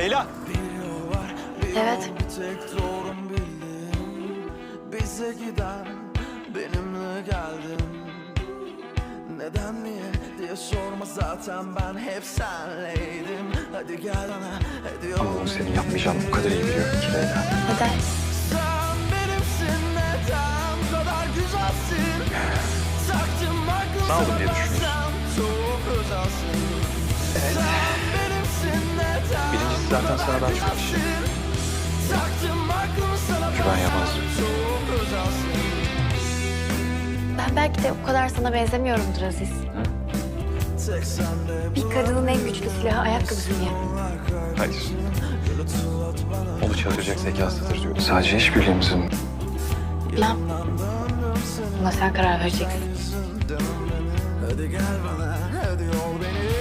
Leyla. Evet. Tek doğrum bildim Bize giden benimle geldin Neden niye diye sorma zaten ben hep senleydim Hadi gel bana hadi bunu senin yapmayacağını bu kadar iyi biliyorum ki Leyla. Neden? Sen benimsin neden bu kadar güzelsin Taktım aklım Ne sana diye düşünüyorsun? Özelsin Birincisi zaten aklımı sana Güven özelsin Ben belki de o kadar sana benzemiyorumdur Aziz. Sende Bir kadının en güçlü silahı ayakkabısı diye. Hayır. Onu çalışacak zekasıdır diyor. Sadece işbirliğimizin Bilmem. Buna sen karar vereceksin. Hadi gel bana hadi ol beni